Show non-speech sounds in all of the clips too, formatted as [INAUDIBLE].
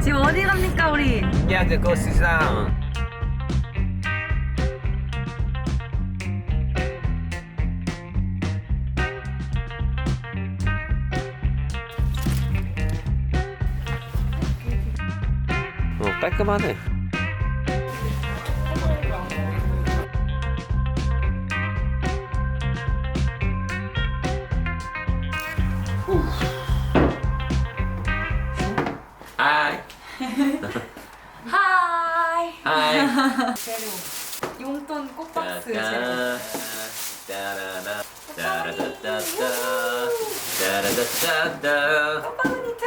지금 어디 갑니까 우리? 양재 코스상 어 깔끔하네 하이 하이. 재료. 용돈 꽃박스 재료. 따라라 따라다따따 따라다따따 꽃바구니 투.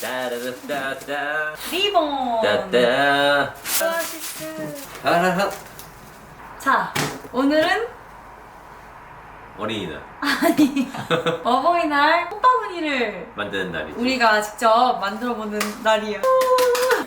따라다따따 리본. 따따 오아시스. 하하하 자, 오늘은 어린이날. 아니 [LAUGHS] 어버이날 꽃바구니를 만드는 날이지 우리가 직접 만들어보는 날이에요.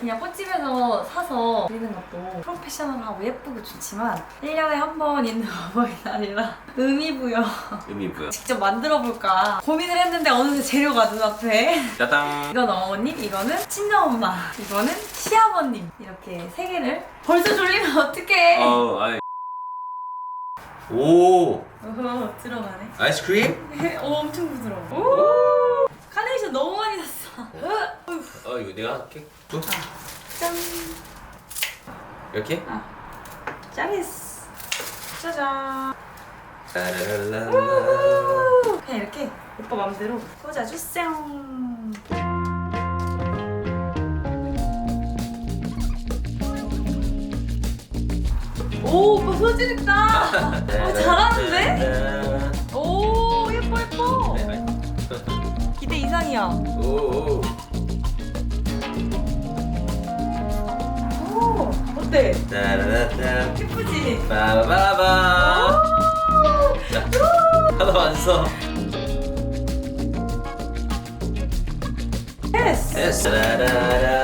그냥 꽃집에서 사서 드리는 것도 프로페셔널하고 예쁘고 좋지만 1년에 한 번 있는 [LAUGHS] 어버이날이라 의미 부여. 의미 뭐야 직접 만들어볼까 고민을 했는데 어느새 재료가 눈앞에. 짜당 이건 어머님, 이거는 친정엄마, 이거는 시아버님. 이렇게 세 개를 벌써 졸리면 어떡해. 어 아이 오. 어허, 들어가네. 아이스크림? 오 엄청 부드러워. 오. 카네이션 너무 많이 샀어. 어. [LAUGHS] 이거 내가 할게. 쭉 짠. 이렇게? 짜리스 짜잔. 따라랄라 그냥 이렇게 오빠 맘대로 꽂아주세요 오 오빠 소질 있다. [LAUGHS] 오 잘하는데? 오 예뻐 예뻐. 기대 이상이야. 오오. 오 어때? 따라라따. 예쁘지? 빠바바바. 자 하나 완성. 됐어 라라라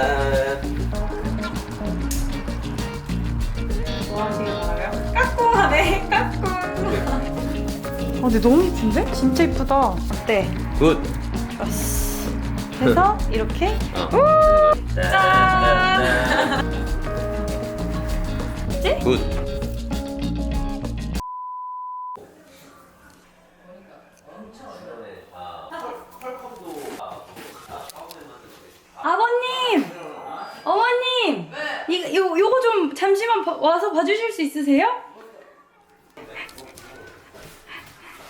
아 근데 너무 예쁜데? 진짜 예쁘다 어때? 굿 그래서 [LAUGHS] 이렇게 어. 짠! 뭐지? 굿 아버님! 어머님! 이, 요, 요거 좀 잠시만 봐- 와서 봐주실 수 있으세요?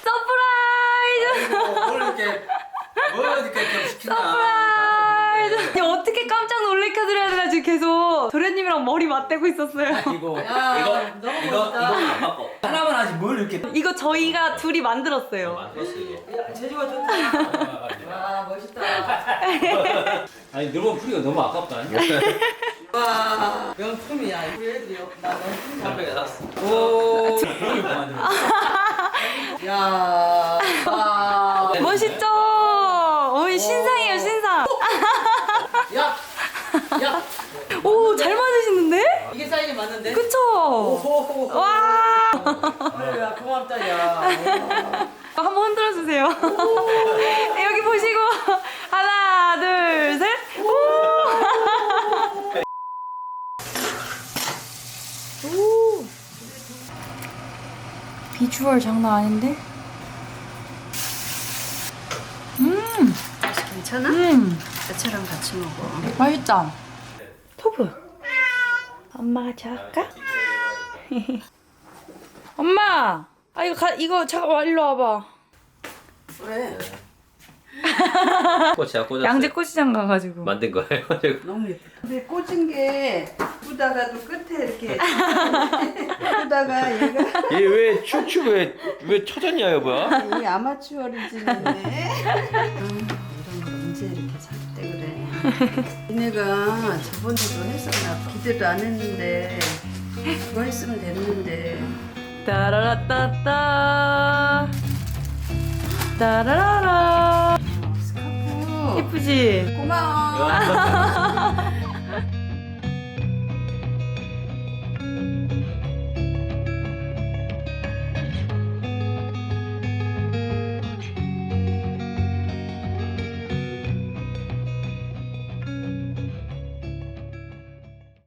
서프라이즈! 뭘 이렇게 뭘 이렇게 좀 시키나 서프라이즈! 이거 어떻게 깜짝 놀래켜드려야 되나 지금 계속 도련님이랑 머리 맞대고 있었어요. 이거 이거 이거 이거 안 바꿔 하나만 하지 뭘 이렇게 이거 저희가 둘이 만들었어요. 만들었어 이거 재주가 좋다. 와 멋있다. [LAUGHS] 아니 너무 풀이가 너무 아깝다. 와 명품이야. 우리 애들이 나 명품. 깜빡이 샀어 오. 만들어. [LAUGHS] 야. 와. [LAUGHS] 멋있죠? 어이 신상이에요 신상. [LAUGHS] 야. 야. 오잘 만드시는데? 이게 사이즈 맞는데? 그쵸? 오호호. 와야 고맙다 야. [LAUGHS] 한번 흔들어 주세요. 여기 보시고 하나 둘 셋. 오. 오. 비주얼 장난 아닌데? 음, 괜찮아? 음, 야채랑 같이 먹어. 맛있다. 토브. 엄마가 잘할까? [LAUGHS] 엄마, 아 이거 가, 이거 잠깐 일로 와봐. 그래. 꽃이야 꽂았어 양재 꽃시장 가가지고. 만든 거예요 [LAUGHS] 너무 예쁘다. 근데 꽂은 게 예쁘다가도 끝에 이렇게 [LAUGHS] 예쁘다가 얘가 [LAUGHS] 얘왜 축축 왜왜 쳐졌냐 여보야 이 아마추어리즘이네. 이런 거 언제 이렇게 샀대 그래. 니네가 저번에도 했었나 기대도 안 했는데 그거 했으면 됐는데 따라라따따. 따라라라. 그지? 고마워. 아,